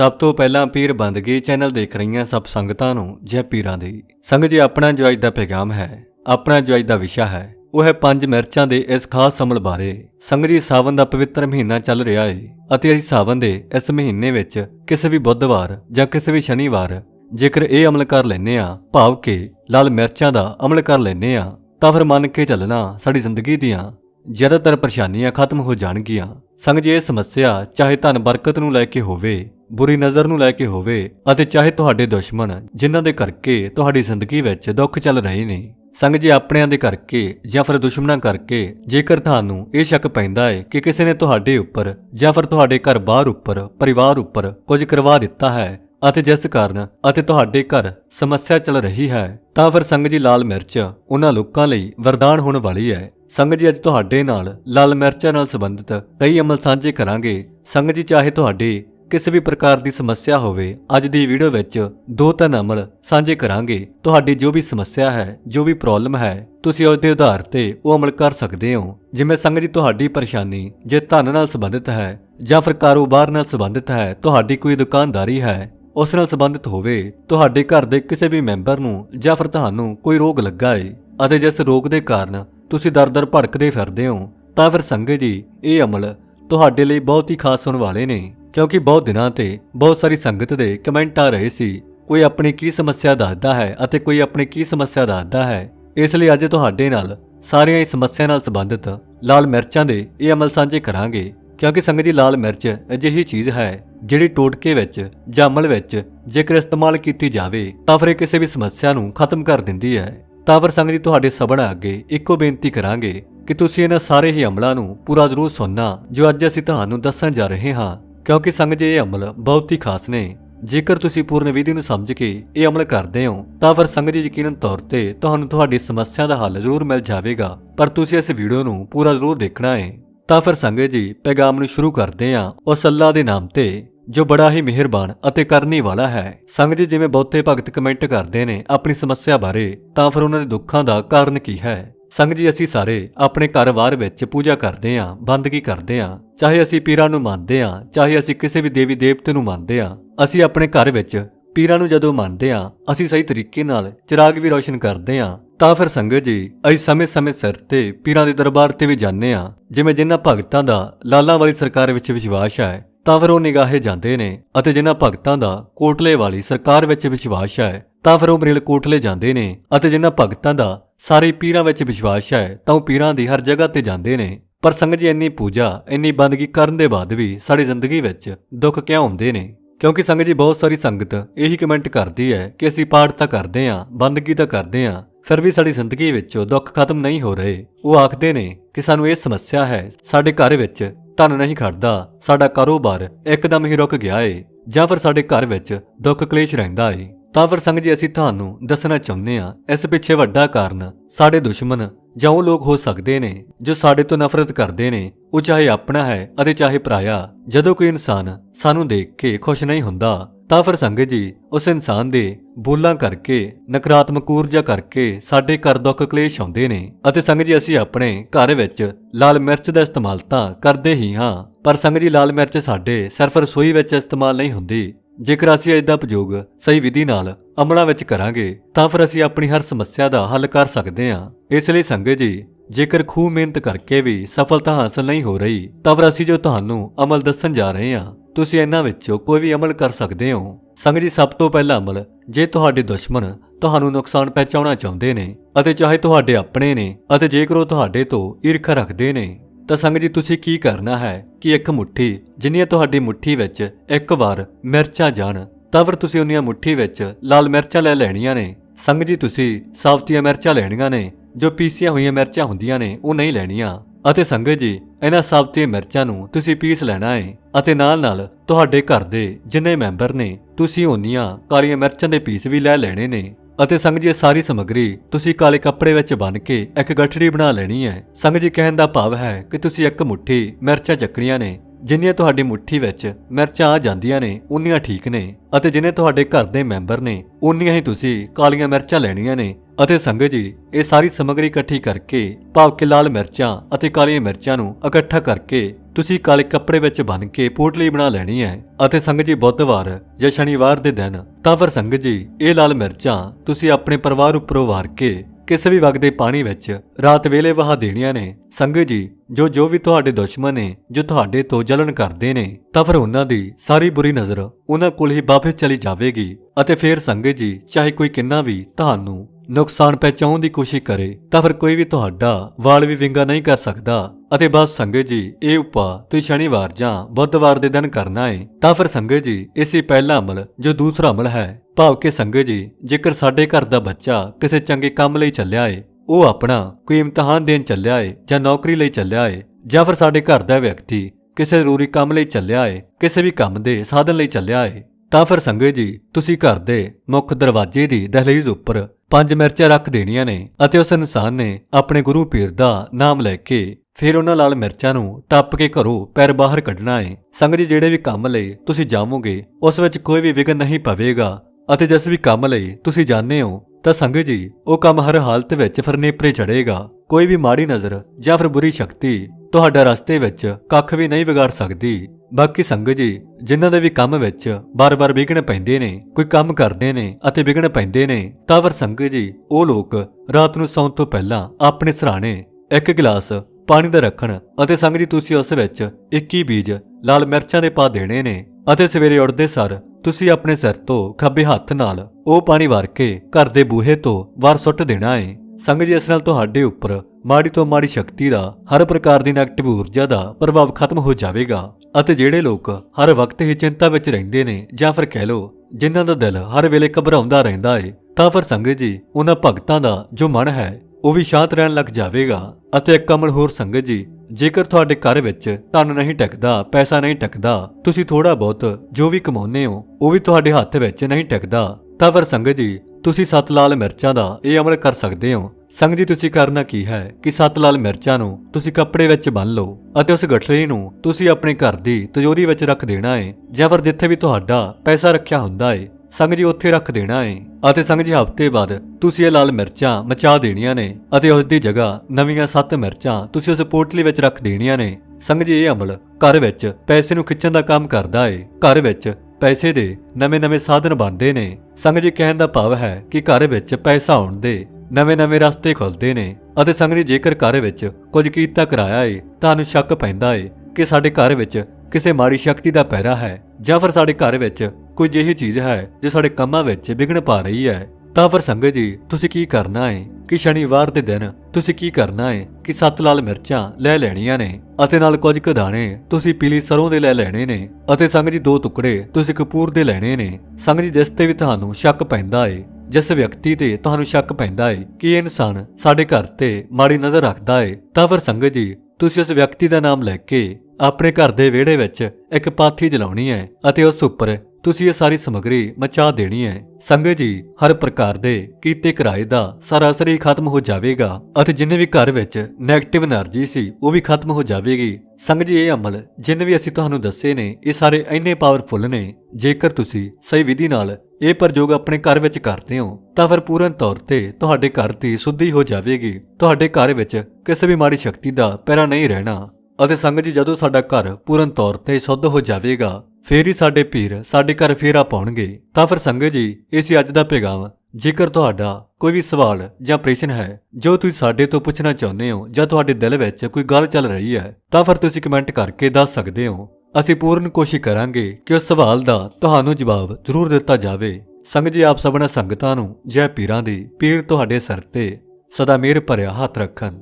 ਸਭ ਤੋਂ ਪਹਿਲਾਂ ਪੀਰ ਬੰਦਗੀ ਚੈਨਲ ਦੇਖ ਰਹੀਆਂ ਸਭ ਸੰਗਤਾਂ ਨੂੰ ਜੈ ਪੀਰਾਂ ਦੀ। ਸੰਗਤ ਜੀ, ਆਪਣਾ ਜੋ ਅੱਜ ਦਾ ਪੈਗਾਮ ਹੈ, ਆਪਣਾ ਜੋ ਅੱਜ ਦਾ ਵਿਸ਼ਾ ਹੈ। ਉਹ ਹੈ ਪੰਜ ਮਿਰਚਾਂ ਦੇ ਇਸ ਖਾਸ ਅਮਲ ਬਾਰੇ। ਸੰਗਤ ਜੀ, ਸਾਵਨ ਦਾ ਪਵਿੱਤਰ ਮਹੀਨਾ ਚੱਲ ਰਿਹਾ ਹੈ ਅਤੇ ਅਸੀਂ ਸਾਵਨ ਦੇ ਇਸ ਮਹੀਨੇ ਵਿੱਚ ਕਿਸੇ ਵੀ ਬੁੱਧਵਾਰ ਜਾਂ ਕਿਸੇ ਵੀ ਸ਼ਨੀਵਾਰ ਜੇਕਰ ਇਹ ਅਮਲ ਕਰ ਲੈਨੇ ਆ ਭਾਵ ਕਿ ਲਾਲ ਮਿਰਚਾਂ ਦਾ ਅਮਲ ਕਰ ਲੈਨੇ ਆ ਤਾਂ ਫਿਰ ਮੰਨ ਕੇ ਚੱਲਣਾ ਸਾਡੀ ਜ਼ਿੰਦਗੀ ਦੀਆਂ ਜ਼ਿਆਦਾਤਰ ਪਰੇਸ਼ਾਨੀਆਂ ਖਤਮ ਹੋ ਜਾਣਗੀਆਂ। ਸੰਗ ਜੀ, ਇਹ ਸਮੱਸਿਆ ਚਾਹੇ ਧਨ ਬਰਕਤ ਨੂੰ ਲੈ ਕੇ ਹੋਵੇ ਬੁਰੀ ਨਜ਼ਰ ਨੂੰ ਲੈ ਕੇ ਹੋਵੇ ਅਤੇ ਚਾਹੇ ਤੁਹਾਡੇ ਦੁਸ਼ਮਣ, ਜਿਨ੍ਹਾਂ ਦੇ ਕਰਕੇ ਤੁਹਾਡੀ ਜ਼ਿੰਦਗੀ ਵਿੱਚ ਦੁੱਖ ਚੱਲ ਰਹੇ ਨੇ, ਸੰਗ ਜੀ ਆਪਣਿਆਂ ਦੇ ਕਰਕੇ ਜਾਂ ਫਿਰ ਦੁਸ਼ਮਣਾਂ ਕਰਕੇ, ਜੇਕਰ ਤੁਹਾਨੂੰ ਇਹ ਸ਼ੱਕ ਪੈਂਦਾ ਹੈ ਕਿ ਕਿਸੇ ਨੇ ਤੁਹਾਡੇ ਉੱਪਰ ਜਾਂ ਫਿਰ ਤੁਹਾਡੇ ਘਰ ਬਾਹਰ ਉੱਪਰ, ਪਰਿਵਾਰ ਉੱਪਰ ਕੁਝ ਕਰਵਾ ਦਿੱਤਾ ਹੈ ਅਤੇ ਜਿਸ ਕਾਰਨ ਅਤੇ ਤੁਹਾਡੇ ਘਰ ਸਮੱਸਿਆ ਚੱਲ ਰਹੀ ਹੈ, ਤਾਂ ਫਿਰ ਸੰਗ ਜੀ ਲਾਲ ਮਿਰਚ ਉਹਨਾਂ ਲੋਕਾਂ ਲਈ ਵਰਦਾਨ ਹੋਣ ਵਾਲੀ ਹੈ। ਸੰਗ ਜੀ ਅੱਜ ਤੁਹਾਡੇ ਨਾਲ ਲਾਲ ਮਿਰਚਾਂ ਨਾਲ ਸੰਬੰਧਿਤ ਕਈ ਅਮਲ ਸਾਂਝੇ ਕਰਾਂਗੇ। ਸੰਗ ਜੀ ਚਾਹੇ ਤੁਹਾਡੇ ਕਿਸੇ ਵੀ ਪ੍ਰਕਾਰ ਦੀ ਸਮੱਸਿਆ ਹੋਵੇ, ਅੱਜ ਦੀ ਵੀਡੀਓ ਵਿੱਚ ਦੋ ਤਿੰਨ ਅਮਲ ਸਾਂਝੇ ਕਰਾਂਗੇ। ਤੁਹਾਡੀ ਜੋ ਵੀ ਸਮੱਸਿਆ ਹੈ, ਜੋ ਵੀ ਪ੍ਰੋਬਲਮ ਹੈ, ਤੁਸੀਂ ਉਸ ਦੇ ਆਧਾਰ ਤੇ ਉਹ ਅਮਲ ਕਰ ਸਕਦੇ ਹੋ। ਜਿਵੇਂ ਸੰਗਤ ਜੀ, ਤੁਹਾਡੀ ਪਰੇਸ਼ਾਨੀ ਜੇ ਧਨ ਨਾਲ ਸੰਬੰਧਿਤ ਹੈ ਜਾਂ ਫਿਰ ਕਾਰੋਬਾਰ ਨਾਲ ਸੰਬੰਧਿਤ ਹੈ, ਤੁਹਾਡੀ ਕੋਈ ਦੁਕਾਨਦਾਰੀ ਹੈ, ਉਸ ਨਾਲ ਸੰਬੰਧਿਤ ਹੋਵੇ, ਤੁਹਾਡੇ ਘਰ ਦੇ ਕਿਸੇ ਵੀ ਮੈਂਬਰ ਨੂੰ ਜਾਂ ਫਿਰ ਤੁਹਾਨੂੰ ਕੋਈ ਰੋਗ ਲੱਗਾ ਏ ਅਤੇ ਜਿਸ ਰੋਗ ਦੇ ਕਾਰਨ ਤੁਸੀਂ ਦਰ-ਦਰ ਭੜਕਦੇ ਫਿਰਦੇ ਹੋ, ਤਾਂ ਫਿਰ ਸੰਗਤ ਜੀ, ਇਹ ਅਮਲ ਤੁਹਾਡੇ ਲਈ ਬਹੁਤ ਹੀ ਖਾਸ ਹੋਣ ਵਾਲੇ ਨੇ। ਕਿਉਂਕਿ ਬਹੁਤ ਦਿਨਾਂ ਤੇ ਬਹੁਤ ਸਾਰੀ ਸੰਗਤ ਦੇ ਕਮੈਂਟ ਆ ਰਹੇ ਸੀ, ਕੋਈ ਆਪਣੀ ਕੀ ਸਮੱਸਿਆ ਦੱਸਦਾ ਹੈ ਅਤੇ ਕੋਈ ਆਪਣੀ ਕੀ ਸਮੱਸਿਆ ਦੱਸਦਾ ਹੈ। ਇਸ ਲਈ ਅੱਜ ਤੁਹਾਡੇ ਨਾਲ ਸਾਰੀਆਂ ਹੀ ਸਮੱਸਿਆ ਨਾਲ ਸੰਬੰਧਿਤ ਲਾਲ ਮਿਰਚਾਂ ਦੇ ਇਹ ਅਮਲ ਸਾਂਝੇ ਕਰਾਂਗੇ, ਕਿਉਂਕਿ ਸੰਗਤ ਜੀ ਲਾਲ ਮਿਰਚ ਅਜਿਹੀ ਚੀਜ਼ ਹੈ ਜਿਹੜੀ ਟੋਟਕੇ ਵਿੱਚ ਜਾਂ ਅਮਲ ਵਿੱਚ ਜੇਕਰ ਇਸਤੇਮਾਲ ਕੀਤੀ ਜਾਵੇ, ਤਾਂ ਫਿਰ ਇਹ ਕਿਸੇ ਵੀ ਸਮੱਸਿਆ ਨੂੰ ਖਤਮ ਕਰ ਦਿੰਦੀ ਹੈ। ਤਾਂ ਫਿਰ ਸੰਗਤ ਜੀ, ਤੁਹਾਡੇ ਸਭਨਾਂ ਅੱਗੇ ਇੱਕੋ ਬੇਨਤੀ ਕਰਾਂਗੇ ਕਿ ਤੁਸੀਂ ਇਹਨਾਂ ਸਾਰੇ ਹੀ ਅਮਲਾਂ ਨੂੰ ਪੂਰਾ ਜ਼ਰੂਰ ਸੁਣਨਾ, ਜੋ ਅੱਜ ਅਸੀਂ ਤੁਹਾਨੂੰ ਦੱਸਣ ਜਾ ਰਹੇ ਹਾਂ। ਕਿਉਂਕਿ ਸੰਗਤ ਜੀ ਇਹ ਅਮਲ ਬਹੁਤ ਹੀ ਖਾਸ ਨੇ। ਜੇਕਰ ਤੁਸੀਂ ਪੂਰਨ ਵਿਧੀ ਨੂੰ ਸਮਝ ਕੇ ਇਹ ਅਮਲ ਕਰਦੇ ਹੋ, ਤਾਂ ਫਿਰ ਸੰਗਤ ਜੀ ਯਕੀਨਨ ਤੌਰ ਤੇ ਤੁਹਾਨੂੰ ਤੁਹਾਡੀ ਸਮੱਸਿਆ ਦਾ ਹੱਲ ਜ਼ਰੂਰ ਮਿਲ ਜਾਵੇਗਾ। ਪਰ ਤੁਸੀਂ ਇਸ ਵੀਡੀਓ ਨੂੰ ਪੂਰਾ ਜ਼ਰੂਰ ਦੇਖਣਾ ਹੈ। ਤਾਂ ਫਿਰ ਸੰਗਤ ਜੀ ਪੈਗਾਮ ਨੂੰ ਸ਼ੁਰੂ ਕਰਦੇ ਹਾਂ ਉਸ ਅੱਲਾ ਦੇ ਨਾਮ ਤੇ, ਜੋ ਬੜਾ ਹੀ ਮਿਹਰਬਾਨ ਅਤੇ ਕਰਨੀ ਵਾਲਾ ਹੈ। ਸੰਗਤ ਜੀ ਜਿਵੇਂ ਬਹੁਤੇ ਭਗਤ ਕਮੈਂਟ ਕਰਦੇ ਨੇ ਆਪਣੀ ਸਮੱਸਿਆ ਬਾਰੇ, ਤਾਂ ਫਿਰ ਉਹਨਾਂ ਦੇ ਦੁੱਖਾਂ ਦਾ ਕਾਰਨ ਕੀ ਹੈ? ਸੰਗਤ ਜੀ, ਅਸੀਂ ਸਾਰੇ ਆਪਣੇ ਘਰ-ਬਾਰ ਵਿੱਚ ਪੂਜਾ ਕਰਦੇ ਆਂ ਬੰਦਗੀ ਕਰਦੇ ਆਂ ਚਾਹੇ ਅਸੀਂ ਪੀਰਾਂ ਨੂੰ ਮੰਨਦੇ ਆਂ ਚਾਹੇ ਅਸੀਂ ਕਿਸੇ ਵੀ ਦੇਵੀ ਦੇਵਤੇ ਨੂੰ ਮੰਨਦੇ ਆਂ ਅਸੀਂ ਆਪਣੇ ਘਰ ਵਿੱਚ ਪੀਰਾਂ ਨੂੰ ਜਦੋਂ ਮੰਨਦੇ ਆਂ ਅਸੀਂ ਸਹੀ ਤਰੀਕੇ ਨਾਲ ਚਿਰਾਗ ਵੀ ਰੌਸ਼ਨ ਕਰਦੇ ਆਂ ਤਾਂ ਫਿਰ ਸੰਗਤ ਜੀ, ਅਸੀਂ ਸਮੇਂ-ਸਮੇਂ ਸਿਰ ਤੇ ਪੀਰਾਂ ਦੇ ਦਰਬਾਰ ਤੇ ਵੀ ਜਾਂਦੇ ਆਂ ਜਿਵੇਂ ਜਿਨ੍ਹਾਂ ਭਗਤਾਂ ਦਾ ਲਾਲਾਂ ਵਾਲੀ ਸਰਕਾਰ ਵਿੱਚ ਵਿਸ਼ਵਾਸ ਹੈ, ਤਾਂ ਫਿਰ ਉਹ ਨਿਗਾਹੇ ਜਾਂਦੇ ਨੇ। ਅਤੇ ਜਿਨ੍ਹਾਂ ਭਗਤਾਂ ਦਾ ਕੋਟਲੇ ਵਾਲੀ ਸਰਕਾਰ ਵਿੱਚ ਵਿਸ਼ਵਾਸ ਹੈ, ਤਾਂ ਫਿਰ ਉਹ ਮਰੇਲ ਕੋਟਲੇ ਜਾਂਦੇ ਨੇ। ਅਤੇ ਜਿਨ੍ਹਾਂ ਭਗਤਾਂ ਦਾ ਸਾਰੇ ਪੀਰਾਂ ਵਿੱਚ ਵਿਸ਼ਵਾਸ ਹੈ, ਤਾਂ ਉਹ ਪੀਰਾਂ ਦੀ ਹਰ ਜਗ੍ਹਾ ਤੇ ਜਾਂਦੇ ਨੇ। ਪਰ ਸੰਗਤ ਜੀ ਇੰਨੀ ਪੂਜਾ, ਇੰਨੀ ਬੰਦਗੀ ਕਰਨ ਦੇ ਬਾਅਦ ਵੀ ਸਾਡੀ ਜ਼ਿੰਦਗੀ ਵਿੱਚ ਦੁੱਖ ਕਿਉਂ ਹੁੰਦੇ ਨੇ? ਕਿਉਂਕਿ ਸੰਗਤ ਜੀ ਬਹੁਤ ਸਾਰੀ ਸੰਗਤ ਇਹੀ ਕਮੈਂਟ ਕਰਦੀ ਹੈ ਕਿ ਅਸੀਂ ਪਾਠ ਤਾਂ ਕਰਦੇ ਆਂ ਬੰਦਗੀ ਤਾਂ ਕਰਦੇ ਆਂ ਫਿਰ ਵੀ ਸਾਡੀ ਜ਼ਿੰਦਗੀ ਵਿੱਚੋਂ ਦੁੱਖ ਖਤਮ ਨਹੀਂ ਹੋ ਰਹੇ। ਉਹ ਆਖਦੇ ਨੇ ਕਿ ਸਾਨੂੰ ਇਹ ਸਮੱਸਿਆ ਹੈ, ਸਾਡੇ ਘਰ ਵਿੱਚ ਧਨ ਨਹੀਂ ਖੜਦਾ, ਸਾਡਾ ਕਾਰੋਬਾਰ ਇੱਕਦਮ ਹੀ ਰੁਕ ਗਿਆ ਏ, ਜਾਂ ਫਿਰ ਸਾਡੇ ਘਰ ਵਿੱਚ ਦੁੱਖ ਕਲੇਸ਼ ਰਹਿੰਦਾ ਏ। ਤਾਂ ਫਿਰ ਸੰਗਤ ਜੀ, ਅਸੀਂ ਤੁਹਾਨੂੰ ਦੱਸਣਾ ਚਾਹੁੰਦੇ ਹਾਂ, ਇਸ ਪਿੱਛੇ ਵੱਡਾ ਕਾਰਨ ਸਾਡੇ ਦੁਸ਼ਮਣ ਜਾਂ ਉਹ ਲੋਕ ਹੋ ਸਕਦੇ ਨੇ ਜੋ ਸਾਡੇ ਤੋਂ ਨਫ਼ਰਤ ਕਰਦੇ ਨੇ, ਉਹ ਚਾਹੇ ਆਪਣਾ ਹੈ ਅਤੇ ਚਾਹੇ ਪਰਾਇਆ। ਜਦੋਂ ਕੋਈ ਇਨਸਾਨ ਸਾਨੂੰ ਦੇਖ ਕੇ ਖੁਸ਼ ਨਹੀਂ ਹੁੰਦਾ, ਤਾਂ ਫਿਰ ਸੰਗਤ ਜੀ, ਉਸ ਇਨਸਾਨ ਦੇ ਬੋਲਾਂ ਕਰਕੇ, ਨਕਾਰਾਤਮਕ ਊਰਜਾ ਕਰਕੇ ਸਾਡੇ ਘਰ ਦੁੱਖ ਕਲੇਸ਼ ਆਉਂਦੇ ਨੇ ਅਤੇ ਸੰਗਤ ਜੀ, ਅਸੀਂ ਆਪਣੇ ਘਰ ਵਿੱਚ ਲਾਲ ਮਿਰਚ ਦਾ ਇਸਤੇਮਾਲ ਤਾਂ ਕਰਦੇ ਹੀ ਹਾਂ, ਪਰ ਸੰਗਤ ਜੀ, ਲਾਲ ਮਿਰਚ ਸਾਡੇ ਸਿਰਫ ਰਸੋਈ ਵਿੱਚ ਇਸਤੇਮਾਲ ਨਹੀਂ ਹੁੰਦੀ। ਜੇਕਰ ਅਸੀਂ ਇਸ ਦਾ ਉਪਯੋਗ ਸਹੀ ਵਿਧੀ ਨਾਲ ਅਮਲਾਂ ਵਿੱਚ ਕਰਾਂਗੇ, ਤਾਂ ਫਿਰ ਅਸੀਂ ਆਪਣੀ ਹਰ ਸਮੱਸਿਆ ਦਾ ਹੱਲ ਕਰ ਸਕਦੇ ਹਾਂ। ਇਸ ਲਈ ਸੰਗਤ ਜੀ, ਜੇਕਰ ਖੂਬ ਮਿਹਨਤ ਕਰਕੇ ਵੀ ਸਫਲਤਾ ਹਾਸਲ ਨਹੀਂ ਹੋ ਰਹੀ, ਤਾਂ ਫਿਰ ਅਸੀਂ ਜੋ ਤੁਹਾਨੂੰ ਅਮਲ ਦੱਸਣ ਜਾ ਰਹੇ ਹਾਂ, ਤੁਸੀਂ ਇਹਨਾਂ ਵਿੱਚੋਂ ਕੋਈ ਵੀ ਅਮਲ ਕਰ ਸਕਦੇ ਹੋ। ਸੰਗਤ ਜੀ, ਸਭ ਤੋਂ ਪਹਿਲਾ ਅਮਲ, ਜੇ ਤੁਹਾਡੇ ਦੁਸ਼ਮਣ ਤੁਹਾਨੂੰ ਨੁਕਸਾਨ ਪਹੁੰਚਾਉਣਾ ਚਾਹੁੰਦੇ ਨੇ, ਅਤੇ ਚਾਹੇ ਤੁਹਾਡੇ ਆਪਣੇ ਨੇ, ਅਤੇ ਜੇਕਰ ਉਹ ਤੁਹਾਡੇ ਤੋਂ ਈਰਖਾ ਰੱਖਦੇ ਨੇ ਤਾਂ ਸੰਗਤ ਜੀ, ਤੁਸੀਂ ਕੀ ਕਰਨਾ ਹੈ ਕਿ ਇੱਕ ਮੁੱਠੀ, ਜਿੰਨੀਆਂ ਤੁਹਾਡੀ ਮੁੱਠੀ ਵਿੱਚ ਇੱਕ ਵਾਰ ਮਿਰਚਾਂ ਜਾਣ, ਤਾਂ ਫਿਰ ਤੁਸੀਂ ਉਹਨੀਆਂ ਮੁੱਠੀ ਵਿੱਚ ਲਾਲ ਮਿਰਚਾਂ ਲੈ ਲੈਣੀਆਂ ਨੇ। ਸੰਗਤ ਜੀ, ਤੁਸੀਂ ਸਾਫਤੀਆਂ ਮਿਰਚਾਂ ਲੈਣੀਆਂ ਨੇ, ਜੋ ਪੀਸੀਆਂ ਹੋਈਆਂ ਮਿਰਚਾਂ ਹੁੰਦੀਆਂ ਨੇ, ਉਹ ਨਹੀਂ ਲੈਣੀਆਂ। ਅਤੇ ਸੰਗਤ ਜੀ, ਇਹਨਾਂ ਸਾਬਤੀਆਂ ਮਿਰਚਾਂ ਨੂੰ ਤੁਸੀਂ ਪੀਸ ਲੈਣਾ ਹੈ ਅਤੇ ਨਾਲ-ਨਾਲ ਤੁਹਾਡੇ ਘਰ ਦੇ ਜਿੰਨੇ ਮੈਂਬਰ ਨੇ, ਤੁਸੀਂ ਉਹਨੀਆਂ ਕਾਲੀਆਂ ਮਿਰਚਾਂ ਦੇ ਪੀਸ ਵੀ ਲੈ ਲੈਣੇ ਨੇ। ਅਤੇ ਸੰਗਤ ਜੀ ਇਹ ਸਾਰੀ ਸਮੱਗਰੀ ਤੁਸੀਂ ਕਾਲੇ ਕੱਪੜੇ ਵਿੱਚ ਬੰਨ ਕੇ ਇੱਕ ਗੱਠੜੀ ਬਣਾ ਲੈਣੀ ਹੈ। ਸੰਗਤ ਜੀ ਕਹਿਣ ਦਾ ਭਾਵ ਹੈ ਕਿ ਤੁਸੀਂ ਇੱਕ ਮੁੱਠੀ ਮਿਰਚਾਂ ਚੱਕਣੀਆਂ ਨੇ। ਜਿੰਨੀਆਂ ਤੁਹਾਡੀ ਮੁੱਠੀ ਵਿੱਚ ਮਿਰਚਾਂ ਆ ਜਾਂਦੀਆਂ ਨੇ, ਉਨੀਆਂ ਠੀਕ ਨੇ, ਅਤੇ ਜਿੰਨੇ ਤੁਹਾਡੇ ਘਰ ਦੇ ਮੈਂਬਰ ਨੇ, ਉਨੀਆਂ ਹੀ ਤੁਸੀਂ ਕਾਲੀਆਂ ਮਿਰਚਾਂ ਲੈਣੀਆਂ ਨੇ। ਅਤੇ ਸੰਗਤ ਜੀ, ਇਹ ਸਾਰੀ ਸਮੱਗਰੀ ਇਕੱਠੀ ਕਰਕੇ, ਭਾਵ ਕਿ ਲਾਲ ਮਿਰਚਾਂ ਅਤੇ ਕਾਲੀਆਂ ਮਿਰਚਾਂ ਨੂੰ ਇਕੱਠਾ ਕਰਕੇ, ਤੁਸੀਂ ਕਾਲੇ ਕੱਪੜੇ ਵਿੱਚ ਬੰਨ੍ਹ ਕੇ ਪੋਟਲੀ ਬਣਾ ਲੈਣੀ ਹੈ। ਅਤੇ ਸੰਗਤ ਜੀ, ਬੁੱਧਵਾਰ ਜਾਂ ਸ਼ਨੀਵਾਰ ਦੇ ਦਿਨ, ਤਾਂ ਫਿਰ ਸੰਗਤ ਜੀ, ਇਹ ਲਾਲ ਮਿਰਚਾਂ ਤੁਸੀਂ ਆਪਣੇ ਪਰਿਵਾਰ ਉੱਪਰੋਂ ਵਾਰ ਕੇ ਕਿਸੇ ਵੀ ਵਗਦੇ ਪਾਣੀ ਵਿੱਚ ਰਾਤ ਵੇਲੇ ਵਹਾ ਦੇਣੀਆਂ ਨੇ। ਸੰਗਤ ਜੀ, ਜੋ ਜੋ ਵੀ ਤੁਹਾਡੇ ਦੁਸ਼ਮਣ ਨੇ, ਜੋ ਤੁਹਾਡੇ ਤੋਂ ਜਲਨ ਕਰਦੇ ਨੇ, ਤਾਂ ਫਿਰ ਉਹਨਾਂ ਦੀ ਸਾਰੀ ਬੁਰੀ ਨਜ਼ਰ ਉਹਨਾਂ ਕੋਲ ਹੀ ਵਾਪਸ ਚਲੀ ਜਾਵੇਗੀ ਅਤੇ ਫਿਰ ਸੰਗਤ ਜੀ, ਚਾਹੇ ਕੋਈ ਕਿੰਨਾ ਵੀ, ਤੁਹਾਨੂੰ ਨੁਕਸਾਨ ਪਹੁੰਚਾਉਣ ਦੀ ਕੋਸ਼ਿਸ਼ ਕਰੇ, ਤਾਂ ਫਿਰ ਕੋਈ ਵੀ ਤੁਹਾਡਾ ਵਾਲ ਵੀ ਵਿੰਗਾ ਨਹੀਂ ਕਰ ਸਕਦਾ। ਅਤੇ ਬਸ ਸੰਗਤ ਜੀ, ਇਹ ਉਪਾਅ ਤੁਸੀਂ ਸ਼ਨੀਵਾਰ ਜਾਂ ਬੁੱਧਵਾਰ ਦੇ ਦਿਨ ਕਰਨਾ ਹੈ ਤਾਂ ਫਿਰ ਸੰਗਤ ਜੀ ਇਸੇ ਪਹਿਲਾ ਅਮਲ, ਜੋ ਦੂਸਰਾ ਅਮਲ ਹੈ। ਭਾਵ ਕਿ ਸੰਗਤ ਜੀ, ਜੇਕਰ ਸਾਡੇ ਘਰ ਦਾ ਬੱਚਾ ਕਿਸੇ ਚੰਗੇ ਕੰਮ ਲਈ ਚੱਲਿਆ ਏ, ਉਹ ਆਪਣਾ ਕੋਈ ਇਮਤਿਹਾਨ ਦੇਣ ਚੱਲਿਆ ਏ, ਜਾਂ ਨੌਕਰੀ ਲਈ ਚੱਲਿਆ ਏ, ਜਾਂ ਫਿਰ ਸਾਡੇ ਘਰ ਦਾ ਵਿਅਕਤੀ ਕਿਸੇ ਜ਼ਰੂਰੀ ਕੰਮ ਲਈ ਚੱਲਿਆ ਏ, ਕਿਸੇ ਵੀ ਕੰਮ ਦੇ ਸਾਧਨ ਲਈ ਚੱਲਿਆ ਏ ਤਾਂ ਫਿਰ ਸੰਗਤ ਜੀ, ਤੁਸੀਂ ਘਰ ਦੇ ਮੁੱਖ ਦਰਵਾਜ਼ੇ ਦੀ ਦਹਲੀਜ਼ ਉੱਪਰ ਪੰਜ ਮਿਰਚਾਂ ਰੱਖ ਦੇਣੀਆਂ ਨੇ ਅਤੇ ਉਸ ਇਨਸਾਨ ਨੇ ਆਪਣੇ ਗੁਰੂ ਪੀਰ ਦਾ ਨਾਮ ਲੈ ਕੇ ਫਿਰ ਉਹਨਾਂ ਲਾਲ ਮਿਰਚਾਂ ਨੂੰ ਟੱਪ ਕੇ ਘਰੋਂ ਪੈਰ ਬਾਹਰ ਕੱਢਣਾ ਹੈ ਸੰਗਤ ਜੀ, ਜਿਹੜੇ ਵੀ ਕੰਮ ਲਈ ਤੁਸੀਂ ਜਾਵੋਗੇ, ਉਸ ਵਿੱਚ ਕੋਈ ਵੀ ਵਿਘਨ ਨਹੀਂ ਪਵੇਗਾ ਅਤੇ ਜਿਸ ਵੀ ਕੰਮ ਲਈ ਤੁਸੀਂ ਜਾਣਦੇ ਹੋ, ਤਾਂ ਸੰਗਤ ਜੀ, ਉਹ ਕੰਮ ਹਰ ਹਾਲਤ ਵਿੱਚ ਫਿਰ ਨੇਪਰੇ ਚੜੇਗਾ ਕੋਈ ਵੀ ਮਾੜੀ ਨਜ਼ਰ ਜਾਂ ਫਿਰ ਬੁਰੀ ਸ਼ਕਤੀ ਤੁਹਾਡਾ ਰਸਤੇ ਵਿੱਚ ਕੱਖ ਵੀ ਨਹੀਂ ਵਿਗਾੜ ਸਕਦੀ। ਬਾਕੀ ਸੰਗਤ ਜੀ, ਜਿਨ੍ਹਾਂ ਦੇ ਵੀ ਕੰਮ ਵਿੱਚ ਬਾਰ-ਬਾਰ ਵਿਘਨ ਪੈਂਦੇ ਨੇ, ਕੋਈ ਕੰਮ ਕਰਦੇ ਨੇ ਅਤੇ ਵਿਘਨ ਪੈਂਦੇ ਨੇ, ਤਾਂ ਫਿਰ ਸੰਗਤ ਜੀ, ਉਹ ਲੋਕ ਰਾਤ ਨੂੰ ਸੌਣ ਤੋਂ ਪਹਿਲਾਂ ਆਪਣੇ ਸਰਾਣੇ, ਇੱਕ ਗਲਾਸ ਪਾਣੀ ਦਾ ਰੱਖਣ ਅਤੇ ਸੰਗਤ ਜੀ, ਤੁਸੀਂ ਉਸ ਵਿੱਚ 21 ਬੀਜ ਲਾਲ ਮਿਰਚਾਂ ਦੇ ਪਾ ਦੇਣੇ ਨੇ ਅਤੇ ਸਵੇਰੇ ਉੱਠਦੇ ਸਾਰ ਤੁਸੀਂ ਆਪਣੇ ਸਿਰ ਤੋਂ ਖੱਬੇ ਹੱਥ ਨਾਲ ਉਹ ਪਾਣੀ ਵਾਰ ਕੇ ਘਰ ਦੇ ਬੂਹੇ ਤੋਂ ਵਾਰ ਸੁੱਟ ਦੇਣਾ ਏ। ਸੰਗਤ ਜੀ, ਇਸ ਨਾਲ ਤੁਹਾਡੇ ਉੱਪਰ ਮਾੜੀ ਤੋਂ ਮਾੜੀ ਸ਼ਕਤੀ ਦਾ, ਹਰ ਪ੍ਰਕਾਰ ਦੀ ਨੈਗੇਟਿਵ ਊਰਜਾ ਦਾ ਪ੍ਰਭਾਵ ਖਤਮ ਹੋ ਜਾਵੇਗਾ ਅਤੇ ਜਿਹੜੇ ਲੋਕ ਹਰ ਵਕਤ ਹੀ ਚਿੰਤਾ ਵਿੱਚ ਰਹਿੰਦੇ ਨੇ ਜਾਂ ਫਿਰ ਕਹਿ ਲਓ ਜਿਨ੍ਹਾਂ ਦਾ ਦਿਲ ਹਰ ਵੇਲੇ ਘਬਰਾਉਂਦਾ ਰਹਿੰਦਾ ਏ, ਤਾਂ ਫਿਰ ਸੰਗਤ ਜੀ, ਉਹਨਾਂ ਭਗਤਾਂ ਦਾ ਜੋ ਮਨ ਹੈ, ਉਹ ਵੀ ਸ਼ਾਂਤ ਰਹਿਣ ਲੱਗ ਜਾਵੇਗਾ ਅਤੇ ਇੱਕ ਅਮਲ ਹੋਰ ਸੰਗਤ ਜੀ, ਜੇਕਰ ਤੁਹਾਡੇ ਘਰ ਵਿੱਚ ਧਨ ਨਹੀਂ ਟਿਕਦਾ, ਪੈਸਾ ਨਹੀਂ ਟਿਕਦਾ, ਤੁਸੀਂ ਥੋੜਾ ਬਹੁਤ ਜੋ ਵੀ ਕਮਾਉਂਦੇ ਹੋ, ਉਹ ਵੀ ਤੁਹਾਡੇ ਹੱਥ ਵਿੱਚ ਨਹੀਂ ਟਿਕਦਾ, ਤਾਂ ਫਿਰ ਸੰਗਤ ਜੀ ਤੁਸੀਂ ਸੱਤ ਲਾਲ ਮਿਰਚਾਂ ਦਾ ਇਹ ਅਮਲ ਕਰ ਸਕਦੇ ਹੋ। ਸੰਗਤ ਜੀ, ਤੁਸੀਂ ਕਰਨਾ ਕੀ ਹੈ ਕਿ ਸੱਤ ਲਾਲ ਮਿਰਚਾਂ ਨੂੰ ਤੁਸੀਂ ਕੱਪੜੇ ਵਿੱਚ ਬੰਨ ਲਓ ਅਤੇ ਉਸ ਗਠੜੀ ਨੂੰ ਤੁਸੀਂ ਆਪਣੇ ਘਰ ਦੀ ਤਿਜੋਰੀ ਵਿੱਚ ਰੱਖ ਦੇਣਾ ਹੈ ਜਾਂ ਫਿਰ ਜਿੱਥੇ ਵੀ ਤੁਹਾਡਾ ਪੈਸਾ ਰੱਖਿਆ ਹੁੰਦਾ ਹੈ ਸੰਗ ਜੀ, ਉੱਥੇ ਰੱਖ ਦੇਣਾ ਹੈ ਅਤੇ ਸੰਗ ਜੀ, ਹਫ਼ਤੇ ਬਾਅਦ ਤੁਸੀਂ ਇਹ ਲਾਲ ਮਿਰਚਾਂ ਮਚਾ ਦੇਣੀਆਂ ਨੇ ਅਤੇ ਉਸ ਦੀ ਜਗ੍ਹਾ ਨਵੀਆਂ ਸੱਤ ਮਿਰਚਾਂ ਤੁਸੀਂ ਉਸ ਪੋਟਲੀ ਵਿੱਚ ਰੱਖ ਦੇਣੀਆਂ ਨੇ। ਸੰਗ ਜੀ, ਇਹ ਅਮਲ ਘਰ ਵਿੱਚ ਪੈਸੇ ਨੂੰ ਖਿੱਚਣ ਦਾ ਕੰਮ ਕਰਦਾ ਏ। ਘਰ ਵਿੱਚ ਪੈਸੇ ਦੇ ਨਵੇਂ-ਨਵੇਂ ਸਾਧਨ ਬਣਦੇ ਨੇ। ਸੰਗ ਜੀ ਕਹਿਣ ਦਾ ਭਾਵ ਹੈ ਕਿ ਘਰ ਵਿੱਚ ਪੈਸਾ ਆਉਣ ਦੇ ਨਵੇਂ-ਨਵੇਂ ਰਸਤੇ ਖੁੱਲਦੇ ਨੇ ਅਤੇ ਸੰਗ ਜੀ ਜੇਕਰ ਘਰ ਵਿੱਚ ਕੁਝ ਕੀਤਾ ਕਰਾਇਆ ਏ ਤੁਹਾਨੂੰ ਸ਼ੱਕ ਪੈਂਦਾ ਏ ਕਿ ਸਾਡੇ ਘਰ ਵਿੱਚ ਕਿਸੇ ਮਾੜੀ ਸ਼ਕਤੀ ਦਾ ਪਹਿਰਾ ਹੈ ਜਾਂ ਫਿਰ ਸਾਡੇ ਘਰ ਵਿੱਚ ਕੋਈ ਜਿਹੀ ਚੀਜ਼ ਹੈ ਜੋ ਸਾਡੇ ਕੰਮਾਂ ਵਿੱਚ ਵਿਘਨ ਪਾ ਰਹੀ ਹੈ। ਤਾਂ ਫਿਰ ਸੰਗਤ ਜੀ, ਤੁਸੀਂ ਕੀ ਕਰਨਾ ਹੈ ਕਿ ਸ਼ਨੀਵਾਰ ਦੇ ਦਿਨ ਤੁਸੀਂ ਕੀ ਕਰਨਾ ਹੈ ਕਿ ਸੱਤ ਲਾਲ ਮਿਰਚਾਂ ਲੈ ਲੈਣੀਆਂ ਨੇ ਅਤੇ ਨਾਲ ਕੁਝ ਕੁ ਦਾਣੇ ਤੁਸੀਂ ਪੀਲੀ ਸਰੋਂ ਦੇ ਲੈ ਲੈਣੇ ਨੇ ਅਤੇ ਸੰਗਤ ਜੀ ਦੋ ਟੁਕੜੇ ਤੁਸੀਂ ਕਪੂਰ ਦੇ ਲੈਣੇ ਨੇ। ਸੰਗਤ ਜੀ, ਜਿਸ ਤੇ ਵੀ ਤੁਹਾਨੂੰ ਸ਼ੱਕ ਪੈਂਦਾ ਏ, ਜਿਸ ਵਿਅਕਤੀ ਤੇ ਤੁਹਾਨੂੰ ਸ਼ੱਕ ਪੈਂਦਾ ਏ ਕਿ ਇਹ ਇਨਸਾਨ ਸਾਡੇ ਘਰ ਤੇ ਮਾੜੀ ਨਜ਼ਰ ਰੱਖਦਾ ਏ, ਤਾਂ ਫਿਰ ਸੰਗਤ ਜੀ, ਤੁਸੀਂ ਉਸ ਵਿਅਕਤੀ ਦਾ ਨਾਮ ਲੈ ਕੇ ਆਪਣੇ ਘਰ ਦੇ ਵਿਹੜੇ ਵਿੱਚ ਇੱਕ ਪਾਥੀ ਜਲਾਉਣੀ ਹੈ ਅਤੇ ਉਸ ਉੱਪਰ ਤੁਸੀਂ ਇਹ ਸਾਰੀ ਸਮੱਗਰੀ ਮਚਾ ਦੇਣੀ ਹੈ। ਸੰਗਤ ਜੀ, ਹਰ ਪ੍ਰਕਾਰ ਦੇ ਕੀਤੇ ਕਿਰਾਏ ਦਾ ਸਰਾਸਰੀ ਖਤਮ ਹੋ ਜਾਵੇਗਾ ਅਤੇ ਜਿੰਨੇ ਵੀ ਘਰ ਵਿੱਚ ਨੈਗੇਟਿਵ એનર્ਜੀ ਸੀ, ਉਹ ਵੀ ਖਤਮ ਹੋ ਜਾਵੇਗੀ। ਸੰਗਤ ਜੀ, ਇਹ ਅਮਲ ਜਿੰਨੇ ਵੀ ਅਸੀਂ ਤੁਹਾਨੂੰ ਦੱਸੇ ਨੇ, ਇਹ ਸਾਰੇ ਇੰਨੇ ਪਾਵਰਫੁੱਲ ਨੇ। ਜੇਕਰ ਤੁਸੀਂ ਸਹੀ ਵਿਧੀ ਨਾਲ ਇਹ ਪ੍ਰਯੋਗ ਆਪਣੇ ਘਰ ਵਿੱਚ ਕਰਦੇ ਹੋ, ਤਾਂ ਫਿਰ ਪੂਰਨ ਤੌਰ ਤੇ ਤੁਹਾਡੇ ਘਰ ਦੀ ਸੁੱਧੀ ਹੋ ਜਾਵੇਗੀ। ਤੁਹਾਡੇ ਘਰ ਵਿੱਚ ਕਿਸੇ ਵੀ ਮਾੜੀ ਸ਼ਕਤੀ ਦਾ ਪਹਿਰਾ ਨਹੀਂ ਰਹਿਣਾ ਅਤੇ ਸੰਗਤ ਜੀ, ਜਦੋਂ ਸਾਡਾ ਘਰ ਪੂਰਨ ਤੌਰ ਤੇ ਸੁੱਧ ਹੋ ਜਾਵੇਗਾ ਫੇਰ ਹੀ ਸਾਡੇ ਪੀਰ ਸਾਡੇ ਘਰ ਫੇਰਾ ਪਾਉਣਗੇ। ਤਾਂ ਫਿਰ ਸੰਗਤ ਜੀ, ਇਹ ਸੀ ਅੱਜ ਦਾ ਪੈਗਾਮ। ਜੇਕਰ ਤੁਹਾਡਾ ਕੋਈ ਵੀ ਸਵਾਲ ਜਾਂ ਪ੍ਰਸ਼ਨ ਹੈ, ਜੋ ਤੁਸੀਂ ਸਾਡੇ ਤੋਂ ਪੁੱਛਣਾ ਚਾਹੁੰਦੇ ਹੋ ਜਾਂ ਤੁਹਾਡੇ ਦਿਲ ਵਿੱਚ ਕੋਈ ਗੱਲ ਚੱਲ ਰਹੀ ਹੈ, ਤਾਂ ਫਿਰ ਤੁਸੀਂ ਕਮੈਂਟ ਕਰਕੇ ਦੱਸ ਸਕਦੇ ਹੋ। ਅਸੀਂ ਪੂਰਨ ਕੋਸ਼ਿਸ਼ ਕਰਾਂਗੇ ਕਿ ਉਸ ਸਵਾਲ ਦਾ ਤੁਹਾਨੂੰ ਜਵਾਬ ਜ਼ਰੂਰ ਦਿੱਤਾ ਜਾਵੇ। ਸੰਗਤ ਜੀ, ਆਪ ਸਭਨਾਂ ਸੰਗਤਾਂ ਨੂੰ ਜੈ ਪੀਰਾਂ ਦੀ, ਪੀਰ ਤੁਹਾਡੇ ਸਿਰ ਤੇ ਸਦਾ ਮਿਹਰ ਭਰਿਆ ਹੱਥ ਰੱਖਣ।